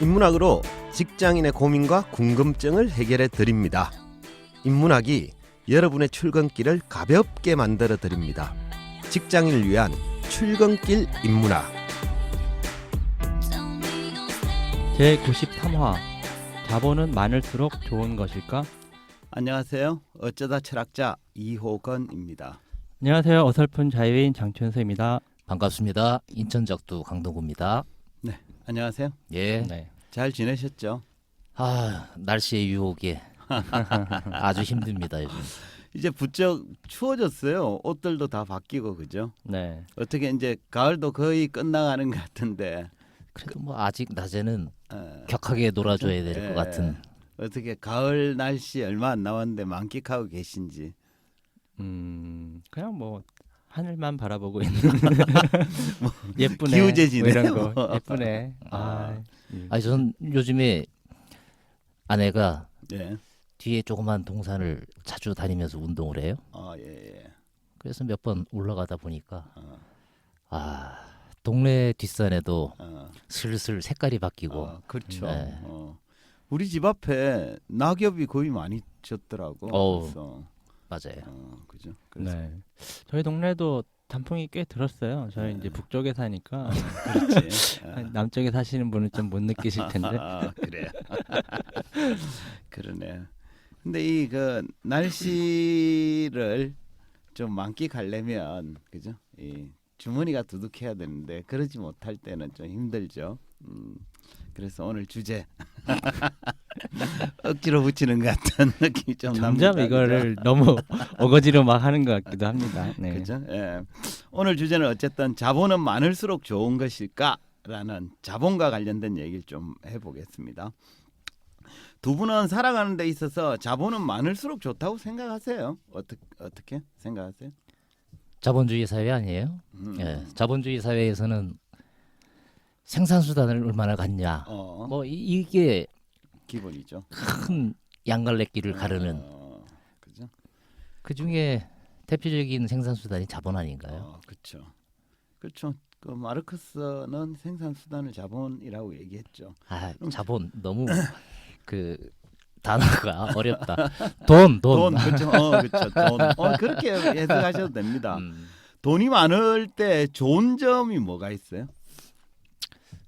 인문학으로 직장인의 고민과 궁금증을 해결해 드립니다. 인문학이 여러분의 출근길을 가볍게 만들어 드립니다. 직장인을 위한 출근길 인문학. 제 93화 자본은 많을수록 좋은 것일까? 안녕하세요. 어쩌다 철학자 이호건입니다. 안녕하세요. 어설픈 자유인 장춘수입니다. 반갑습니다. 인천 작두 강동구입니다. 안녕하세요. 예. 네. 잘 지내셨죠? 아 날씨의 유혹에 아주 힘듭니다 요즘. 이제 부쩍 추워졌어요. 옷들도 다 바뀌고 그죠? 네. 어떻게 이제 가을도 거의 끝나가는 것 같은데 그래도 뭐 아직 낮에는 어, 격하게 놀아줘야 될것 예. 같은. 어떻게 가을 날씨 얼마 안 남았는데 만끽하고 계신지 음, 그냥 뭐 하늘만 바라보고 있는 예쁘네. 기우제지네. 뭐 이런 거. 뭐. 예쁘네. 아. 아. 음. 아니 전 요즘에 아내가 예. 뒤에 조그만 동산을 자주 다니면서 운동을 해요. 어, 예, 예. 그래서 몇 번 올라가다 보니까 어, 아 동네 뒷산에도 어, 슬슬 색깔이 바뀌고 어, 그렇죠. 네. 어. 우리 집 앞에 낙엽이 거의 많이 졌더라고. 어우. 그래서 맞아요. 어, 그죠. 그래서 네. 저희 동네도 단풍이 꽤 들었어요. 저희 네. 이제 북쪽에 사니까 그렇지. 어. 남쪽에 사시는 분은 좀 못 느끼실 텐데. 아, 그래. 그러네. 근데 이 그 날씨를 좀 만끽하려면 그죠? 이 주머니가 두둑해야 되는데 그러지 못할 때는 좀 힘들죠. 음. 그래서 오늘 주제 억지로 붙이는 것 같은 느낌이 좀 점점 납니다. 이거를 너무 어거지로 막 하는 것 같기도 합니다. 네. 그죠? 예. 오늘 주제는 어쨌든 자본은 많을수록 좋은 것일까라는 자본과 관련된 얘기를 좀 해보겠습니다. 두 분은 살아가는 데 있어서 자본은 많을수록 좋다고 생각하세요? 어떻게 어떻게 생각하세요? 자본주의 사회 아니에요? 음. 예. 자본주의 사회에서는 생산 수단을 얼마나 갖냐. 어, 뭐 이- 이게 기본이죠. 큰 양갈래길을 가르는 어, 그죠? 그 중에 대표적인 생산 수단이 자본 아닌가요? 어, 그렇죠. 그렇죠. 그 마르크스는 생산 수단을 자본이라고 얘기했죠. 아 자본 너무 그 단어가 어렵다. 돈, 돈. 돈, 그렇죠. 어, 그렇죠. 돈. 어, 그렇게 해석하셔도 됩니다. 음, 돈이 많을 때 좋은 점이 뭐가 있어요?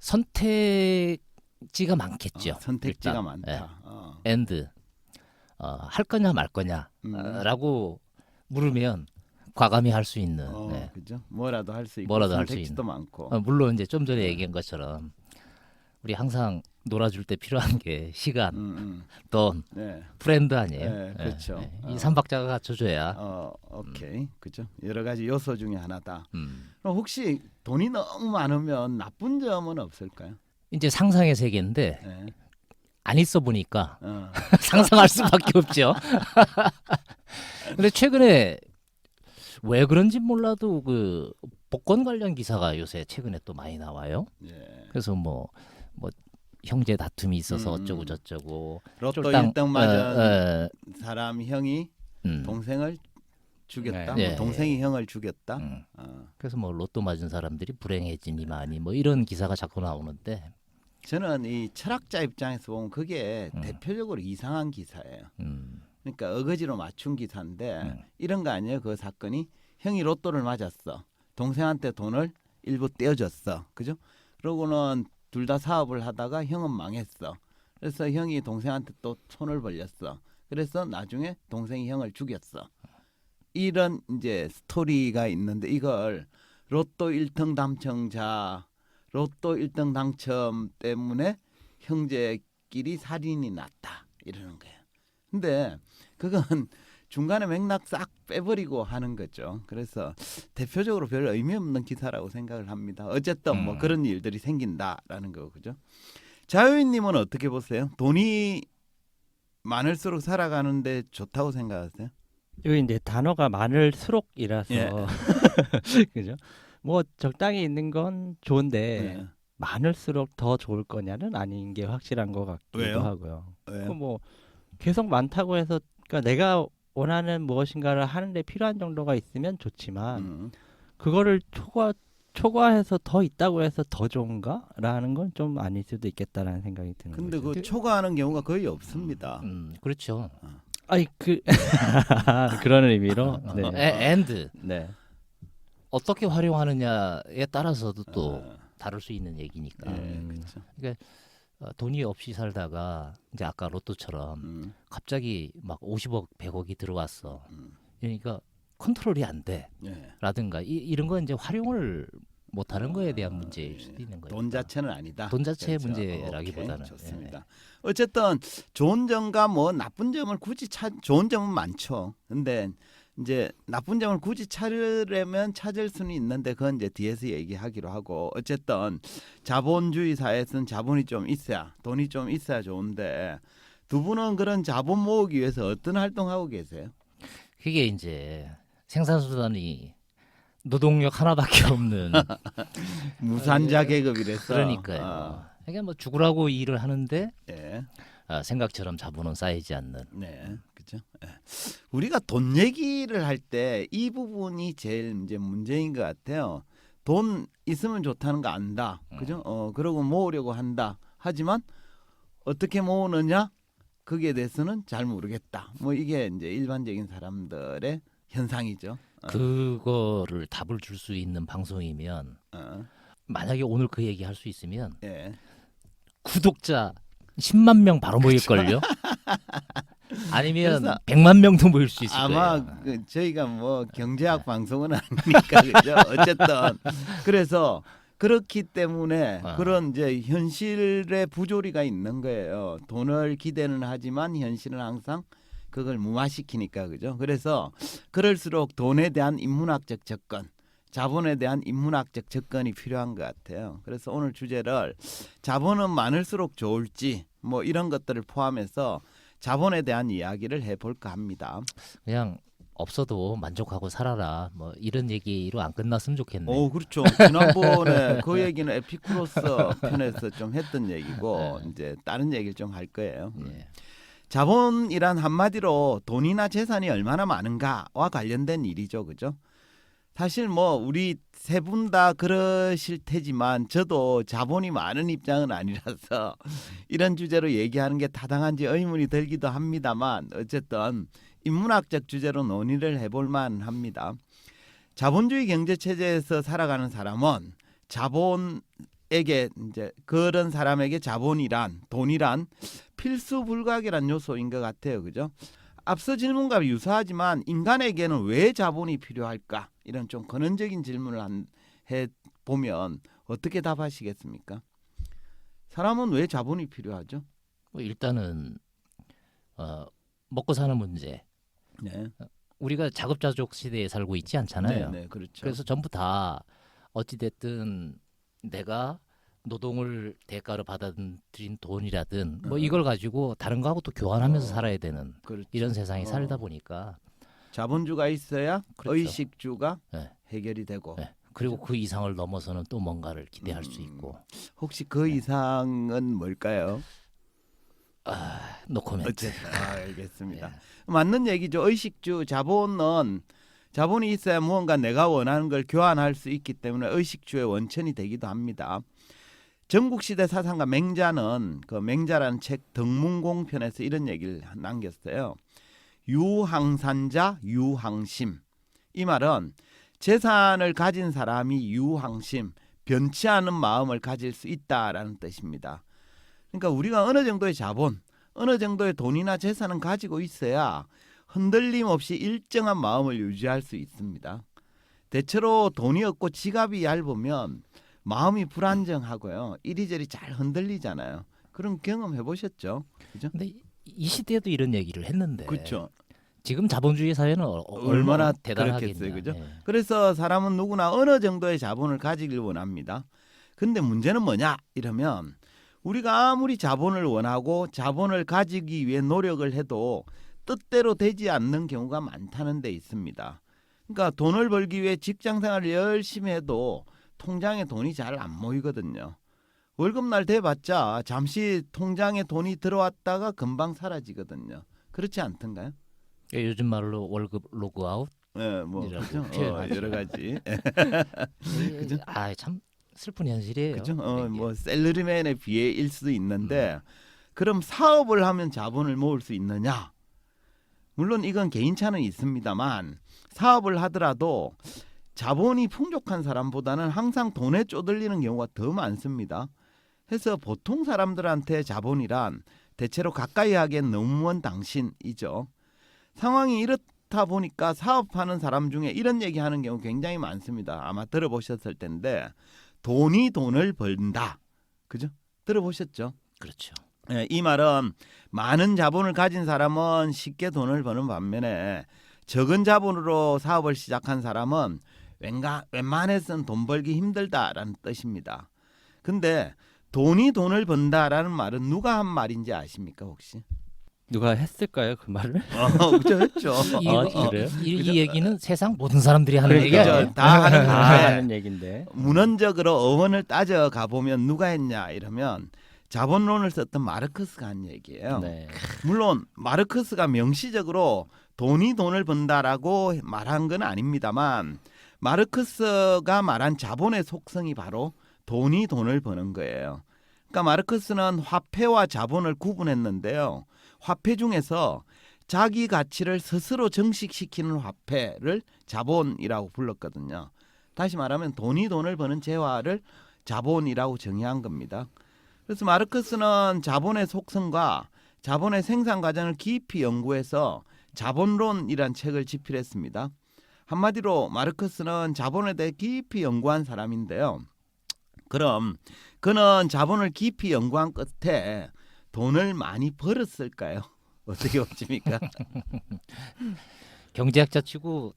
선택지가 많겠죠. 어, 선택지가 일단. 많다. 예. 어. 엔드 어, 할 거냐 말 음. 거냐라고 물으면 과감히 할 수 있는. 어, 네. 그죠? 뭐라도 할 수 있고 뭐라도 할수 선택지도 많고. 어, 물론 이제 좀 전에 얘기한 것처럼 우리 항상 놀아줄 때 필요한 게 시간, 음, 음. 돈, 네. 프렌드 아니에요? 네, 그렇죠. 어. 이 삼박자가 갖춰줘야. 어, 오케이. 그죠? 여러 가지 요소 중에 하나다. 음. 그럼 혹시 돈이 너무 많으면 나쁜 점은 없을까요? 이제 상상의 세계인데 네. 안 있어 보니까 어. 상상할 수밖에 없죠. 근데 최근에 왜 그런지 몰라도 그 복권 관련 기사가 요새 최근에 또 많이 나와요. 예. 그래서 뭐 뭐 형제 다툼이 있어서 음. 어쩌고 저쩌고 로또 쫄딱, 1등 맞은 어, 어, 사람 형이 음, 동생을 죽였다. 네. 뭐 네. 동생이 형을 죽였다. 음. 어. 그래서 뭐 로또 맞은 사람들이 불행해지니만이 뭐 이런 기사가 자꾸 나오는데 저는 이 철학자 입장에서 보면 그게 음. 대표적으로 이상한 기사예요. 음, 그러니까 어거지로 맞춘 기사인데 음. 이런 거 아니에요? 그 사건이 형이 로또를 맞았어. 동생한테 돈을 일부 떼어줬어. 그죠? 그러고는 둘 다 사업을 하다가 형은 망했어. 그래서 형이 동생한테 또 손을 벌렸어. 그래서 나중에 동생이 형을 죽였어. 이런 이제 스토리가 있는데 이걸 로또 1등 당첨자, 로또 1등 당첨 때문에 형제끼리 살인이 났다. 이러는 거예요. 근데 그건 중간에 맥락 싹 빼버리고 하는 거죠. 그래서 대표적으로 별 의미 없는 기사라고 생각을 합니다. 어쨌든 뭐 음. 그런 일들이 생긴다라는 거 그죠? 자유인님은 어떻게 보세요? 돈이 많을수록 살아가는데 좋다고 생각하세요? 여기 이제 단어가 많을수록이라서 예. 그죠? 뭐 적당히 있는 건 좋은데 네. 많을수록 더 좋을 거냐는 아닌 게 확실한 것 같기도 왜요? 하고요. 왜요? 그뭐 계속 많다고 해서 그러니까 내가 원하는 무엇인가를 하는데 필요한 정도가 있으면 좋지만 음. 그거를 초과 초과해서 더 있다고 해서 더 좋은가라는 건 좀 아닐 수도 있겠다라는 생각이 드는 근데 거죠. 그 초과하는 경우가 거의 없습니다. 음, 그렇죠. 아니 그 그런 의미로 네. 어, 에- and 네. 어떻게 활용하느냐에 따라서도 또 어, 다를 수 있는 얘기니까 예, 음. 그렇죠. 어, 돈이 없이 살다가 이제 아까 로또처럼 음, 갑자기 막 50억, 100억이 들어왔어. 음, 그러니까 컨트롤이 안 돼. 예. 라든가 이, 이런 건 이제 활용을 못 하는 거에 대한 문제일 예. 수도 있는 거예요. 돈 자체는 아니다. 돈 자체의 그렇죠. 문제라기보다는. 예. 오케이, 좋습니다. 어쨌든 좋은 점과 뭐 나쁜 점을 굳이 찾 좋은 점은 많죠. 근데 이제 나쁜 점을 굳이 찾으려면 찾을 수는 있는데 그건 이제 뒤에서 얘기하기로 하고 어쨌든 자본주의 사회에서는 자본이 좀 있어야 돈이 좀 있어야 좋은데 두 분은 그런 자본 모으기 위해서 어떤 활동하고 계세요? 그게 이제 생산수단이 노동력 하나밖에 없는 무산자 계급이래서 그러니까요. 아, 그러니까 뭐 죽으라고 일을 하는데 예. 아, 생각처럼 자본은 쌓이지 않는. 네, 그죠. 예. 우리가 돈 얘기를 할 때 이 부분이 제일 이제 문제인 것 같아요. 돈 있으면 좋다는 거 안다, 그죠? 어, 그러고 모으려고 한다. 하지만 어떻게 모으느냐 거기에 대해서는 잘 모르겠다. 뭐 이게 이제 일반적인 사람들의 현상이죠. 어, 그거를 답을 줄 수 있는 방송이면 어, 만약에 오늘 그 얘기 할 수 있으면 예. 구독자 10만 명 바로 모일걸요? 아니면 100만 명도 모일 수 있을 아마 거예요. 그 저희가 뭐 경제학 방송은 아니니까 그죠. 어쨌든 그래서 그렇기 때문에 아. 그런 이제 현실의 부조리가 있는 거예요. 돈을 기대는 하지만 현실은 항상 그걸 무마시키니까 그죠. 그래서 그럴수록 돈에 대한 인문학적 접근, 자본에 대한 인문학적 접근이 필요한 것 같아요. 그래서 오늘 주제를 자본은 많을수록 좋을지 뭐 이런 것들을 포함해서 자본에 대한 이야기를 해볼까 합니다. 그냥 없어도 만족하고 살아라. 뭐 이런 얘기로 안 끝났으면 좋겠네. 오 그렇죠. 지난번에 그 얘기는 에피쿠로스 편에서 좀 했던 얘기고 네. 이제 다른 얘기를 좀 할 거예요. 예. 자본이란 한마디로 돈이나 재산이 얼마나 많은가와 관련된 일이죠, 그죠? 사실 뭐 우리 세 분 다 그러실 테지만 저도 자본이 많은 입장은 아니라서 이런 주제로 얘기하는 게 타당한지 의문이 들기도 합니다만 어쨌든 인문학적 주제로 논의를 해볼 만합니다. 자본주의 경제 체제에서 살아가는 사람은 자본에게 이제 그런 사람에게 자본이란 돈이란 필수 불가결한 요소인 것 같아요. 그죠? 앞서 질문과 유사하지만 인간에게는 왜 자본이 필요할까? 이런 좀 근원적인 질문을 한, 해 보면 어떻게 답하시겠습니까? 사람은 왜 자본이 필요하죠? 뭐 일단은 어, 먹고 사는 문제. 네. 우리가 자급자족 시대에 살고 있지 않잖아요. 네, 네, 그렇죠. 그래서 전부 다 어찌 됐든 내가 노동을 대가로 받아들인 돈이라든 뭐 음. 이걸 가지고 다른 거하고 또 교환하면서 어. 살아야 되는 그렇죠. 이런 세상에 어. 살다 보니까 자본주가 있어야 그렇죠. 의식주가 네. 해결이 되고 네. 그리고 그 이상을 넘어서는 또 뭔가를 기대할 수 음. 있고 혹시 그 이상은 뭘까요? 노코멘트. 어쨌든 아, 알겠습니다. 예. 맞는 얘기죠. 의식주 자본은 자본이 있어야 무언가 내가 원하는 걸 교환할 수 있기 때문에 의식주의 원천이 되기도 합니다. 전국시대 사상가 맹자는 그 맹자라는 책 덕문공편에서 이런 얘기를 남겼어요. 유항산자 유항심. 이 말은 재산을 가진 사람이 유항심, 변치 않은 마음을 가질 수 있다라는 뜻입니다. 그러니까 우리가 어느 정도의 자본, 어느 정도의 돈이나 재산은 가지고 있어야 흔들림 없이 일정한 마음을 유지할 수 있습니다. 대체로 돈이 없고 지갑이 얇으면 마음이 불안정하고요. 이리저리 잘 흔들리잖아요. 그런 경험 해보셨죠? 그죠? 근데 이- 이 시대에도 이런 얘기를 했는데 그렇죠. 지금 자본주의 사회는 어, 얼마나. 그렇겠어요, 그죠? 예. 그래서 사람은 누구나 어느 정도의 자본을 가지길 원합니다. 근데 문제는 뭐냐? 이러면 우리가 아무리 자본을 원하고 자본을 가지기 위해 노력을 해도 뜻대로 되지 않는 경우가 많다는 데 있습니다. 그러니까 돈을 벌기 위해 직장 생활을 열심히 해도 통장에 돈이 잘 안 모이거든요. 월급날 돼봤자 잠시 통장에 돈이 들어왔다가 금방 사라지거든요. 그렇지 않던가요? 그러니까 요즘 말로 월급 로그아웃 예, 뭐 그죠? 어. 여러 가지. 그죠? 아 참 슬픈 현실이에요. 그죠? 어, 이게. 뭐 셀러리맨에 비해일 수도 있는데 그럼 사업을 하면 자본을 모을 수 있느냐? 물론 이건 개인차는 있습니다만 사업을 하더라도 자본이 풍족한 사람보다는 항상 돈에 쪼들리는 경우가 더 많습니다. 해서 보통 사람들한테 자본이란 대체로 가까이 하기엔 너무 먼 당신이죠. 상황이 이렇다 보니까 사업하는 사람 중에 이런 얘기 하는 경우 굉장히 많습니다. 아마 들어보셨을 텐데 돈이 돈을 벌다. 그죠? 들어보셨죠? 그렇죠. 예, 이 말은 많은 자본을 가진 사람은 쉽게 돈을 버는 반면에 적은 자본으로 사업을 시작한 사람은 웬가, 웬만해서는 돈 벌기 힘들다라는 뜻입니다. 근데 돈이 돈을 번다라는 말은 누가 한 말인지 아십니까 혹시? 누가 했을까요 그 말을? 어, 그죠, 했죠. 이, 어, 이- 그래요? 이, 이 얘기는 세상 모든 사람들이 하는 그러니까. 얘기 아니에요? 그죠, 다 하는 다 하는 얘긴데. 문헌적으로 어원을 따져 가 보면 누가 했냐 이러면 자본론을 썼던 마르크스가 한 얘기예요. 네. 물론 마르크스가 명시적으로 돈이 돈을 번다라고 말한 건 아닙니다만 마르크스가 말한 자본의 속성이 바로 돈이 돈을 버는 거예요. 그러니까 마르크스는 화폐와 자본을 구분했는데요. 화폐 중에서 자기 가치를 스스로 증식시키는 화폐를 자본이라고 불렀거든요. 다시 말하면 돈이 돈을 버는 재화를 자본이라고 정의한 겁니다. 그래서 마르크스는 자본의 속성과 자본의 생산 과정을 깊이 연구해서 자본론이란 책을 집필했습니다. 한마디로 마르크스는 자본에 대해 깊이 연구한 사람인데요. 그럼 그는 자본을 깊이 연구한 끝에 돈을 많이 벌었을까요? 어떻게 보십니까? 경제학자 치고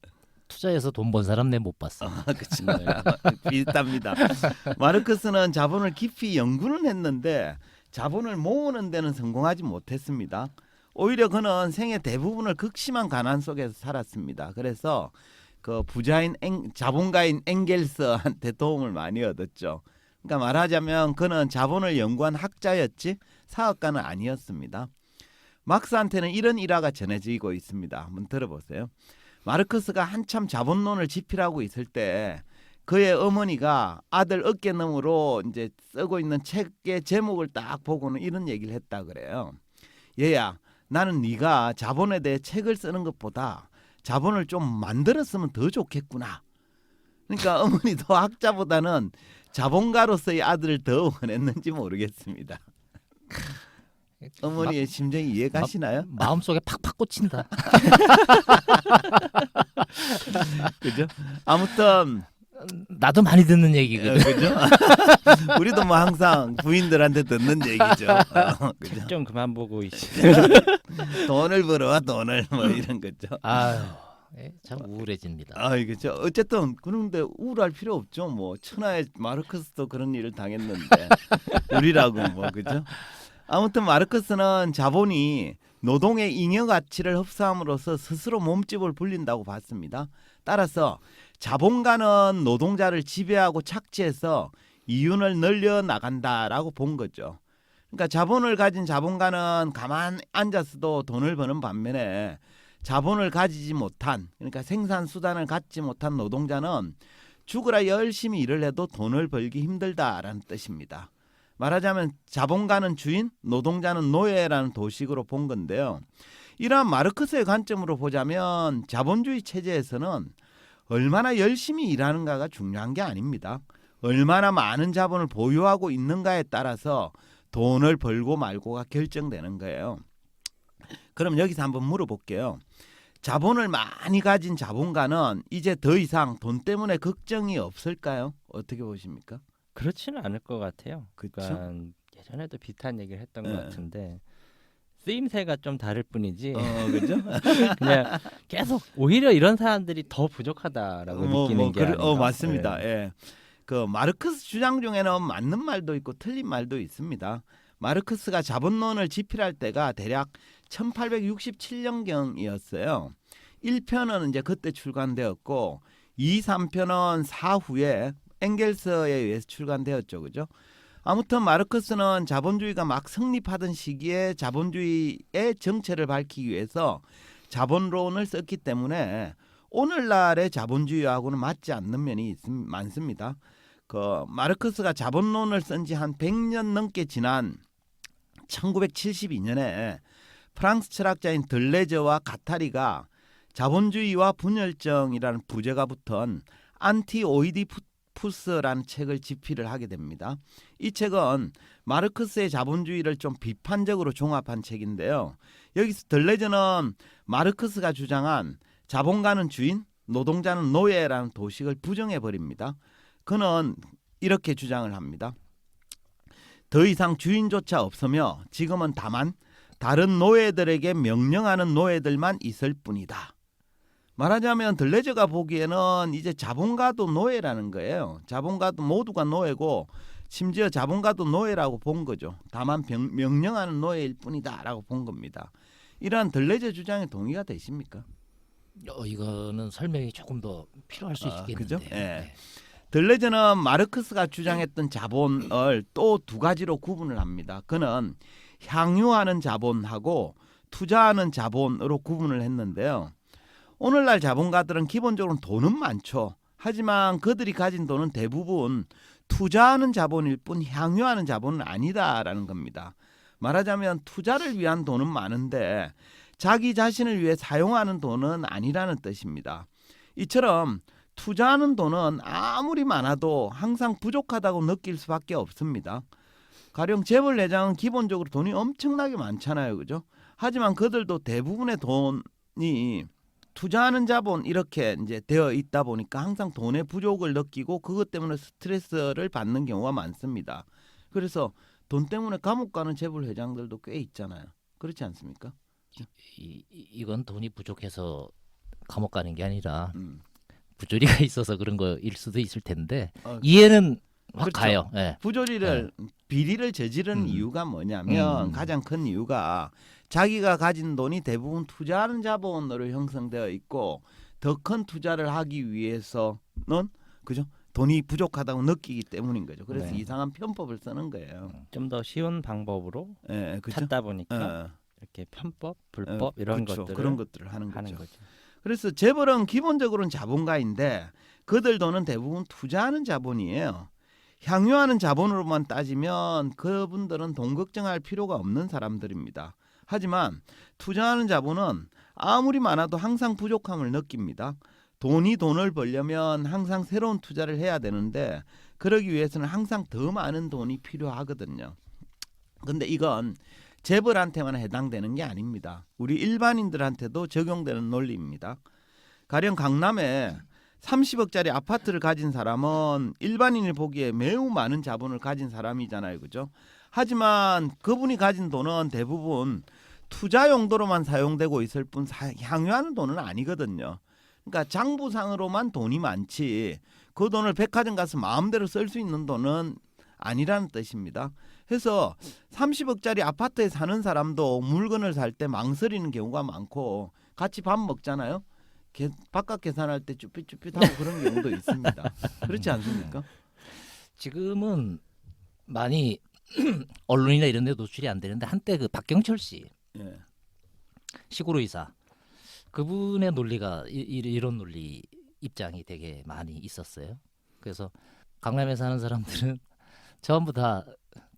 투자해서 돈 번 사람 내 못 봤어. 그렇죠. 비슷합니다. 마르크스는 자본을 깊이 연구는 했는데 자본을 모으는 데는 성공하지 못했습니다. 오히려 그는 생애 대부분을 극심한 가난 속에서 살았습니다. 그래서 그 부자인 엥, 자본가인 엥겔스한테 도움을 많이 얻었죠. 그러니까 말하자면 그는 자본을 연구한 학자였지 사업가는 아니었습니다. 막스한테는 이런 일화가 전해지고 있습니다. 한번 들어보세요. 마르크스가 한참 자본론을 집필하고 있을 때 그의 어머니가 아들 어깨너머로 이제 쓰고 있는 책의 제목을 딱 보고는 이런 얘기를 했다 그래요. 얘야, 나는 네가 자본에 대해 책을 쓰는 것보다 자본을 좀 만들었으면 더 좋겠구나. 그러니까 어머니도 학자보다는 자본가로서의 아들을 더 원했는지 모르겠습니다. 어머니의 심정이 이해가시나요? 마음속에 팍팍 꽂힌다. 그죠? 아무튼 나도 많이 듣는 어, 얘기거든. 그죠? 우리도 뭐 항상 부인들한테 듣는 얘기죠. 어, 그죠? 좀 그만 보고 있. 돈을 벌어와 돈을 뭐 이런 거죠. 아유, 예, 참 우울해집니다. 아, 그죠. 어쨌든 그런데 우울할 필요 없죠. 뭐 천하의 마르크스도 그런 일을 당했는데 우리라고 뭐 그죠? 아무튼 마르크스는 자본이 노동의 잉여 가치를 흡수함으로써 스스로 몸집을 불린다고 봤습니다. 따라서 자본가는 노동자를 지배하고 착취해서 이윤을 늘려 나간다라고 본 거죠. 그러니까 자본을 가진 자본가는 가만 앉아서도 돈을 버는 반면에 자본을 가지지 못한 그러니까 생산 수단을 갖지 못한 노동자는 죽으라 열심히 일을 해도 돈을 벌기 힘들다라는 뜻입니다. 말하자면 자본가는 주인, 노동자는 노예라는 도식으로 본 건데요. 이러한 마르크스의 관점으로 보자면 자본주의 체제에서는 얼마나 열심히 일하는가가 중요한 게 아닙니다. 얼마나 많은 자본을 보유하고 있는가에 따라서 돈을 벌고 말고가 결정되는 거예요. 그럼 여기서 한번 물어볼게요. 자본을 많이 가진 자본가는 이제 더 이상 돈 때문에 걱정이 없을까요? 어떻게 보십니까? 그렇지는 않을 것 같아요. 그러니까 예전에도 비슷한 얘기를 했던 네. 것 같은데 쓰임새가 좀 다를 뿐이지 어, 그죠? 그냥 계속 오히려 이런 사람들이 더 부족하다라고 느끼는 게 그래-. 어, 맞습니다. 네. 예. 그 마르크스 주장 중에는 맞는 말도 있고 틀린 말도 있습니다. 마르크스가 자본론을 집필할 때가 대략 1867년경이었어요. 1편은 이제 그때 출간되었고 2, 3편은 사후에 엥겔스에 의해서 출간되었죠. 그죠? 아무튼 마르크스는 자본주의가 막 성립하던 시기에 자본주의의 정체를 밝히기 위해서 자본론을 썼기 때문에 오늘날의 자본주의하고는 맞지 않는 면이 있, 많습니다. 그 마르크스가 자본론을 쓴 지 한 100년 넘게 지난 1972년에 프랑스 철학자인 들레저와 가타리가 자본주의와 분열정이라는 부제가 붙은 안티오이디푸스라는 책을 집필을 하게 됩니다. 이 책은 마르크스의 자본주의를 좀 비판적으로 종합한 책인데요. 여기서 들레저는 마르크스가 주장한 자본가는 주인, 노동자는 노예라는 도식을 부정해 버립니다. 그는 이렇게 주장을 합니다. 더 이상 주인조차 없으며 지금은 다만 다른 노예들에게 명령하는 노예들만 있을 뿐이다. 말하자면 들레저가 보기에는 이제 자본가도 노예라는 거예요. 자본가도 모두가 노예고 심지어 자본가도 노예라고 본 거죠. 다만 병, 명령하는 노예일 뿐이다라고 본 겁니다. 이러한 들레저 주장에 동의가 되십니까? 어, 이거는 설명이 조금 더 필요할 수 아, 있겠는데. 예. 네. 들레저는 마르크스가 주장했던 자본을 또 두 가지로 구분을 합니다. 그는 향유하는 자본하고 투자하는 자본으로 구분을 했는데요. 오늘날 자본가들은 기본적으로 돈은 많죠. 하지만 그들이 가진 돈은 대부분 투자하는 자본일 뿐 향유하는 자본은 아니다라는 겁니다. 말하자면 투자를 위한 돈은 많은데 자기 자신을 위해 사용하는 돈은 아니라는 뜻입니다. 이처럼 투자하는 돈은 아무리 많아도 항상 부족하다고 느낄 수밖에 없습니다. 가령 재벌 회장은 기본적으로 돈이 엄청나게 많잖아요, 그죠? 하지만 그들도 대부분의 돈이 투자하는 자본 이렇게 이제 되어 있다 보니까 항상 돈의 부족을 느끼고 그것 때문에 스트레스를 받는 경우가 많습니다. 그래서 돈 때문에 감옥 가는 재벌 회장들도 꽤 있잖아요. 그렇지 않습니까? 이, 이- 이건 돈이 부족해서 감옥 가는 게 아니라 음. 부조리가 있어서 그런 거일 수도 있을 텐데 어, 이해는 확 그렇죠. 가요. 예. 부조리를 비리를 저지른 음. 이유가 뭐냐면 음. 가장 큰 이유가 자기가 가진 돈이 대부분 투자하는 자본으로 형성되어 있고 더 큰 투자를 하기 위해서는 그죠 돈이 부족하다고 느끼기 때문인 거죠. 그래서 네. 이상한 편법을 쓰는 거예요. 좀 더 쉬운 방법으로 예, 그죠? 찾다 보니까 예, 이렇게 편법, 불법 이런 그렇죠. 것들을 그런 것들을 하는 거죠. 하는 거죠. 그래서 재벌은 기본적으로는 자본가인데 그들 돈은 대부분 투자하는 자본이에요. 향유하는 자본으로만 따지면 그분들은 돈 걱정할 필요가 없는 사람들입니다. 하지만 투자하는 자본은 아무리 많아도 항상 부족함을 느낍니다. 돈이 돈을 벌려면 항상 새로운 투자를 해야 되는데 그러기 위해서는 항상 더 많은 돈이 필요하거든요. 근데 이건 재벌한테만 해당되는 게 아닙니다. 우리 일반인들한테도 적용되는 논리입니다. 가령 강남에 30억짜리 아파트를 가진 사람은 일반인이 보기에 매우 많은 자본을 가진 사람이잖아요. 그죠? 하지만 그분이 가진 돈은 대부분 투자 용도로만 사용되고 있을 뿐 사- 향유하는 돈은 아니거든요. 그러니까 장부상으로만 돈이 많지 그 돈을 백화점 가서 마음대로 쓸 수 있는 돈은 아니라는 뜻입니다. 해서 30억짜리 아파트에 사는 사람도 물건을 살 때 망설이는 경우가 많고 같이 밥 먹잖아요. 계- 바깥 계산할 때 쭈삣쭈삣하고 그런 경우도 있습니다. 그렇지 않습니까? 지금은 많이 언론이나 이런 데 노출이 안 되는데 한때 그 박경철 씨 예. 시구로 이사 그분의 논리가 이, 이- 이 런 논리 입장이 되게 많이 있었어요. 그래서 강남에 사는 사람들은 전부 다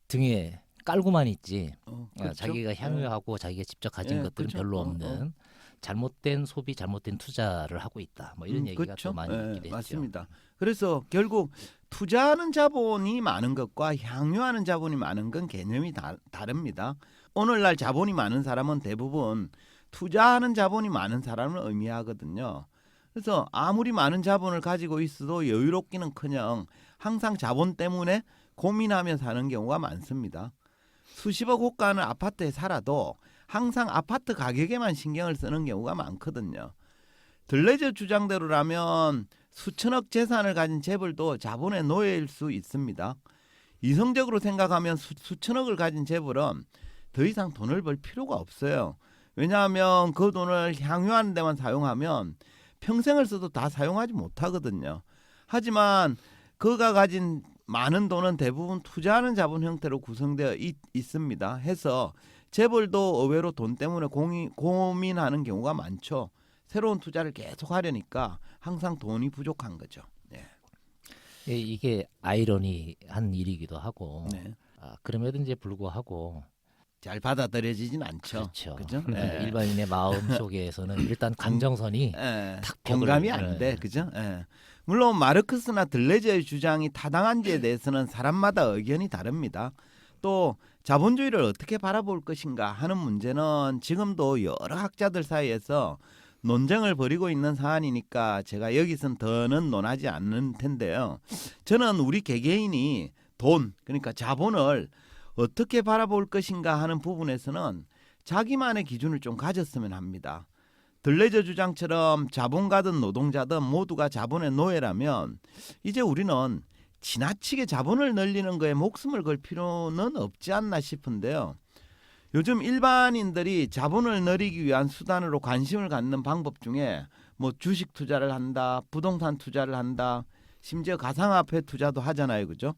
등에 깔고만 있지 어, 어, 그렇죠? 자기가 향유하고 자기가 직접 가진 예, 것들은 그렇죠. 별로 어, 없는 잘못된 소비, 잘못된 투자를 하고 있다. 뭐 이런 음, 얘기가 그렇죠. 또 많이 예, 있기도 했죠. 맞습니다. 그래서 결국 투자하는 자본이 많은 것과 향유하는 자본이 많은 건 개념이 다, 다릅니다. 오늘날 자본이 많은 사람은 대부분 투자하는 자본이 많은 사람을 의미하거든요. 그래서 아무리 많은 자본을 가지고 있어도 여유롭기는 커녕 항상 자본 때문에 고민하며 사는 경우가 많습니다. 수십억 호가는 아파트에 살아도 항상 아파트 가격에만 신경을 쓰는 경우가 많거든요. 들레저 주장대로라면 수천억 재산을 가진 재벌도 자본의 노예일 수 있습니다. 이성적으로 생각하면 수, 수천억을 가진 재벌은 더 이상 돈을 벌 필요가 없어요. 왜냐하면 그 돈을 향유하는 데만 사용하면 평생을 써도 다 사용하지 못하거든요. 하지만 그가 가진 많은 돈은 대부분 투자하는 자본 형태로 구성되어 있, 있습니다. 해서 재벌도 의외로 돈 때문에 공이, 고민하는 경우가 많죠. 새로운 투자를 계속 하려니까 항상 돈이 부족한 거죠. 네. 예, 이게 아이러니한 일이기도 하고 네. 아, 그럼에도 이제 불구하고 잘 받아들여지진 않죠. 그렇죠. 그죠? 네, 네. 일반인의 마음 속에서는 일단 감정선이 예, 탁 벽을- 안 돼, 예. 그죠? 예. 물론 마르크스나 들레저의 주장이 타당한지에 대해서는 사람마다 의견이 다릅니다. 또 자본주의를 어떻게 바라볼 것인가 하는 문제는 지금도 여러 학자들 사이에서 논쟁을 벌이고 있는 사안이니까 제가 여기선 더는 논하지 않는 텐데요. 저는 우리 개개인이 돈, 그러니까 자본을 어떻게 바라볼 것인가 하는 부분에서는 자기만의 기준을 좀 가졌으면 합니다. 들레저 주장처럼 자본가든 노동자든 모두가 자본의 노예라면 이제 우리는 지나치게 자본을 늘리는 거에 목숨을 걸 필요는 없지 않나 싶은데요. 요즘 일반인들이 자본을 늘리기 위한 수단으로 관심을 갖는 방법 중에 뭐 주식 투자를 한다, 부동산 투자를 한다, 심지어 가상화폐 투자도 하잖아요, 그죠?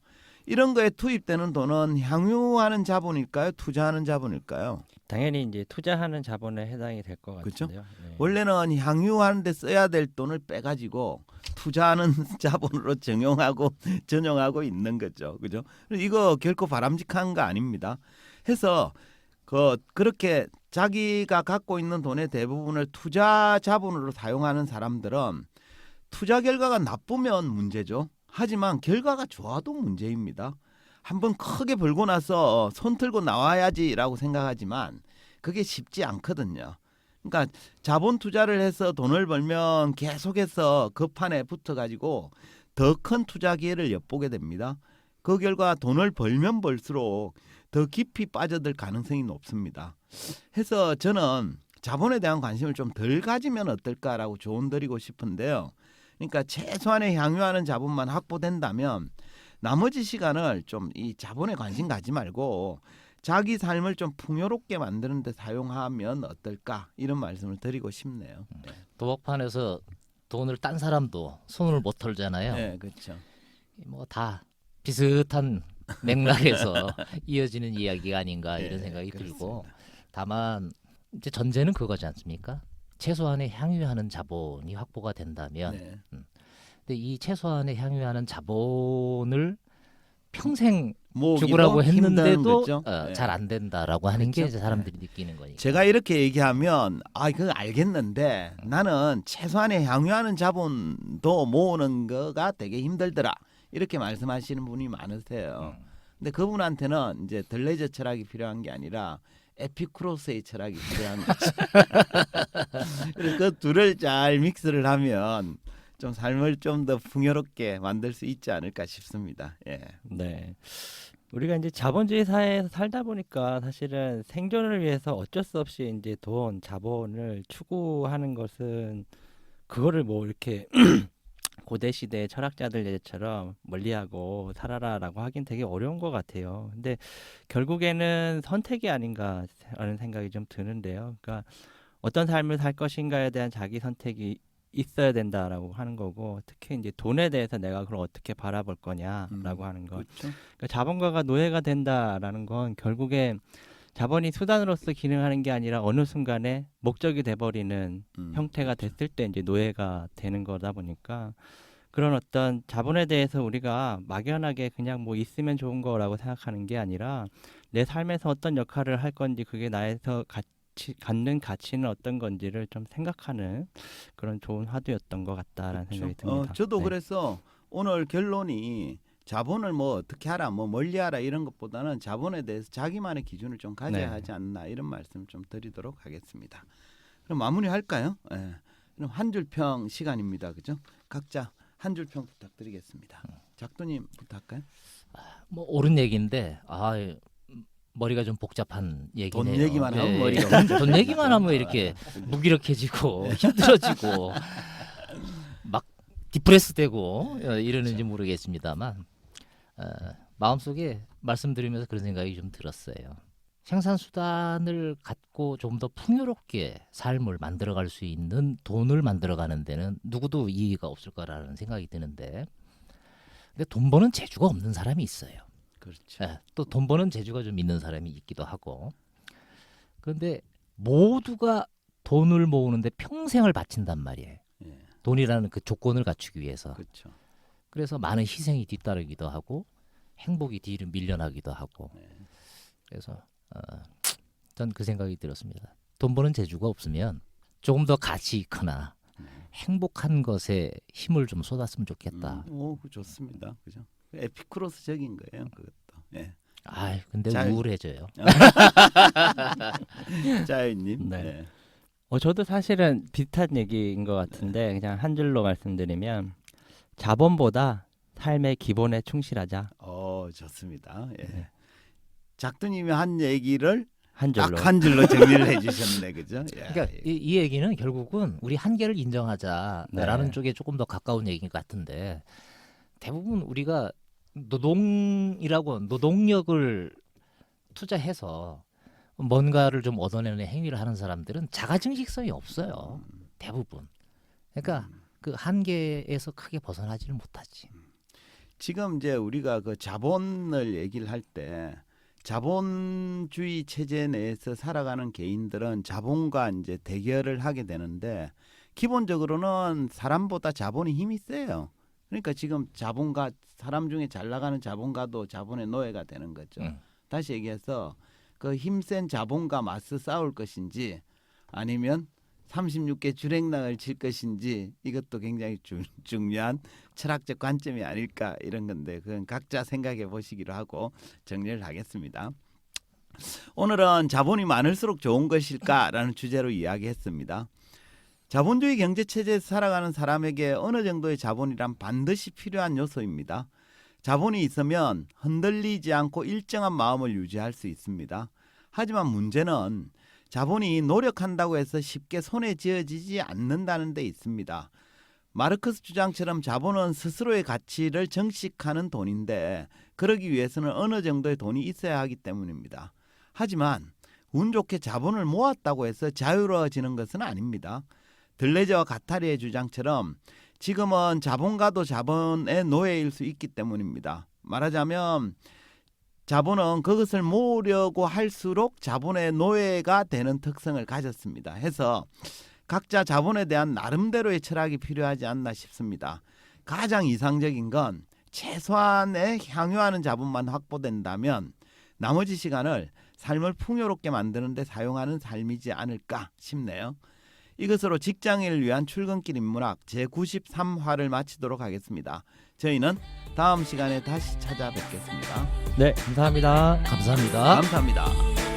이런 거에 투입되는 돈은 향유하는 자본일까요? 투자하는 자본일까요? 당연히 이제 투자하는 자본에 해당이 될 것 그쵸? 같은데요. 네. 원래는 향유하는 데 써야 될 돈을 빼가지고 투자하는 자본으로 정용하고 전용하고 있는 거죠. 그죠? 이거 결코 바람직한 거 아닙니다. 해서 그 그렇게 자기가 갖고 있는 돈의 대부분을 투자 자본으로 사용하는 사람들은 투자 결과가 나쁘면 문제죠. 하지만 결과가 좋아도 문제입니다. 한번 크게 벌고 나서 손 들고 나와야지라고 생각하지만 그게 쉽지 않거든요. 그러니까 자본 투자를 해서 돈을 벌면 계속해서 그 판에 붙어 가지고 더 큰 투자 기회를 엿보게 됩니다. 그 결과 돈을 벌면 벌수록 더 깊이 빠져들 가능성이 높습니다. 해서 저는 자본에 대한 관심을 좀 덜 가지면 어떨까라고 조언 드리고 싶은데요. 그러니까 최소한의 향유하는 자본만 확보된다면 나머지 시간을 좀 이 자본에 관심 가지 말고 자기 삶을 좀 풍요롭게 만드는 데 사용하면 어떨까 이런 말씀을 드리고 싶네요. 도박판에서 돈을 딴 사람도 손을 못 털잖아요. 네, 그렇죠. 뭐 다 비슷한 맥락에서 이어지는 이야기가 아닌가 네, 이런 생각이 들고 그렇습니다. 다만 이제 전제는 그거지 않습니까? 최소한의 향유하는 자본이 확보가 된다면 네. 근데 이 최소한의 향유하는 자본을 평생 모으기도 죽으라고 했는데도. 어, 네. 잘안 된다라고 하는 게 그렇죠. 이제 사람들이 느끼는 거니까. 제가 이렇게 얘기하면 아 그거 알겠는데 나는 최소한의 향유하는 자본도 모으는 거가 되게 힘들더라 이렇게 말씀하시는 분이 많으세요. 음. 근데 그분한테는 이제 들레저 철학이 필요한 게 아니라 에피쿠로스의 철학이 필요한 거죠. 그래서 그 둘을 잘 믹스를 하면 좀 삶을 좀 더 풍요롭게 만들 수 있지 않을까 싶습니다. 예. 네. 우리가 이제 자본주의 사회에서 살다 보니까 사실은 생존을 위해서 어쩔 수 없이 이제 돈, 자본을 추구하는 것은 그거를 뭐 이렇게 고대 시대 철학자들처럼 멀리하고 살아라라고 하긴 되게 어려운 것 같아요. 근데 결국에는 선택이 아닌가라는 생각이 좀 드는데요. 그러니까 어떤 삶을 살 것인가에 대한 자기 선택이 있어야 된다라고 하는 거고 특히 이제 돈에 대해서 내가 그걸 어떻게 바라볼 거냐라고 음, 하는 거. 그렇죠. 그러니까 자본가가 노예가 된다라는 건 결국에 자본이 수단으로서 기능하는 게 아니라 어느 순간에 목적이 돼버리는 음. 형태가 됐을 때 이제 노예가 되는 거다 보니까 그런 어떤 자본에 대해서 우리가 막연하게 그냥 뭐 있으면 좋은 거라고 생각하는 게 아니라 내 삶에서 어떤 역할을 할 건지 그게 나에서 가 치 갖는 가치는 어떤 건지를 좀 생각하는 그런 좋은 화두였던 것 같다라는 그렇죠. 생각이 듭니다. 어, 저도 네. 그래서 오늘 결론이 자본을 뭐 어떻게 하라, 뭐 멀리 하라 이런 것보다는 자본에 대해서 자기만의 기준을 좀 가져야 네. 하지 않나 이런 말씀 좀 드리도록 하겠습니다. 그럼 마무리할까요? 예. 그럼 한 줄 평 시간입니다, 그죠? 각자 한 줄 평 부탁드리겠습니다. 작두님부터 할까요? 뭐 옳은 얘기인데 아 머리가 좀 복잡한 얘기네요. 돈 얘기만 하면 예, 머리가 돈, 돈 얘기만 하면 이렇게 무기력해지고 힘들어지고 막 디프레스 되고 어, 이러는지 모르겠습니다만 어, 마음속에 말씀드리면서 그런 생각이 좀 들었어요. 생산 수단을 갖고 좀 더 풍요롭게 삶을 만들어갈 수 있는 돈을 만들어가는 데는 누구도 이의가 없을 거라는 생각이 드는데 근데 돈 버는 재주가 없는 사람이 있어요. 그렇죠. 예, 또돈 버는 재주가 좀 있는 사람이 있기도 하고 그런데 모두가 돈을 모으는데 평생을 바친단 말이에요. 예. 돈이라는 그 조건을 갖추기 위해서. 그렇죠. 그래서 많은 희생이 뒤따르기도 하고 행복이 뒤를 밀려나기도 하고. 네. 그래서 어, 전그 생각이 들었습니다. 돈 버는 재주가 없으면 조금 더 가치 있거나 행복한 것에 힘을 좀 쏟았으면 좋겠다. 음, 오, 그 좋습니다. 그죠? 에피크로스적인 거예요, 그것도. 예. 아, 근데 잘- 우울해져요. 자유님. 네. 네. 어, 저도 사실은 비슷한 얘기인 것 같은데 그냥 한 줄로 말씀드리면 자본보다 삶의 기본에 충실하자 어, 좋습니다. 예. 네. 작두님이 한 얘기를 한 줄로. 딱한 줄로 정리를 해주셨네, 그죠? 예. 그러니까 이, 이 얘기는 결국은 우리 한계를 인정하자라는 네. 쪽에 조금 더 가까운 얘기 같은데 대부분 우리가 노동이라고 노동력을 투자해서 뭔가를 좀 얻어내는 행위를 하는 사람들은 자가증식성이 없어요. 대부분. 그러니까 그 한계에서 크게 벗어나지를 못하지. 지금 이제 우리가 그 자본을 얘기를 할 때 자본주의 체제 내에서 살아가는 개인들은 자본과 이제 대결을 하게 되는데 기본적으로는 사람보다 자본이 힘이 세요. 그러니까 지금 자본가 사람 중에 잘 나가는 자본가도 자본의 노예가 되는 거죠. 응. 다시 얘기해서 그 힘센 자본과 맞서 싸울 것인지 아니면 36개 주랭랑을 칠 것인지 이것도 굉장히 주, 중요한 철학적 관점이 아닐까 이런 건데 그건 각자 생각해 보시기로 하고 정리를 하겠습니다. 오늘은 자본이 많을수록 좋은 것일까라는 주제로 이야기했습니다. 자본주의 경제 체제에서 살아가는 사람에게 어느 정도의 자본이란 반드시 필요한 요소입니다. 자본이 있으면 흔들리지 않고 일정한 마음을 유지할 수 있습니다. 하지만 문제는 자본이 노력한다고 해서 쉽게 손에 쥐어지지 않는다는 데 있습니다. 마르크스 주장처럼 자본은 스스로의 가치를 정식하는 돈인데 그러기 위해서는 어느 정도의 돈이 있어야 하기 때문입니다. 하지만 운 좋게 자본을 모았다고 해서 자유로워지는 것은 아닙니다. 들레저와 가타리의 주장처럼 지금은 자본가도 자본의 노예일 수 있기 때문입니다. 말하자면 자본은 그것을 모으려고 할수록 자본의 노예가 되는 특성을 가졌습니다. 해서 각자 자본에 대한 나름대로의 철학이 필요하지 않나 싶습니다. 가장 이상적인 건 최소한의 향유하는 자본만 확보된다면 나머지 시간을 삶을 풍요롭게 만드는 데 사용하는 삶이지 않을까 싶네요. 이것으로 직장인을 위한 출근길 인문학 제93화를 마치도록 하겠습니다. 저희는 다음 시간에 다시 찾아뵙겠습니다. 네, 감사합니다. 감사합니다. 감사합니다.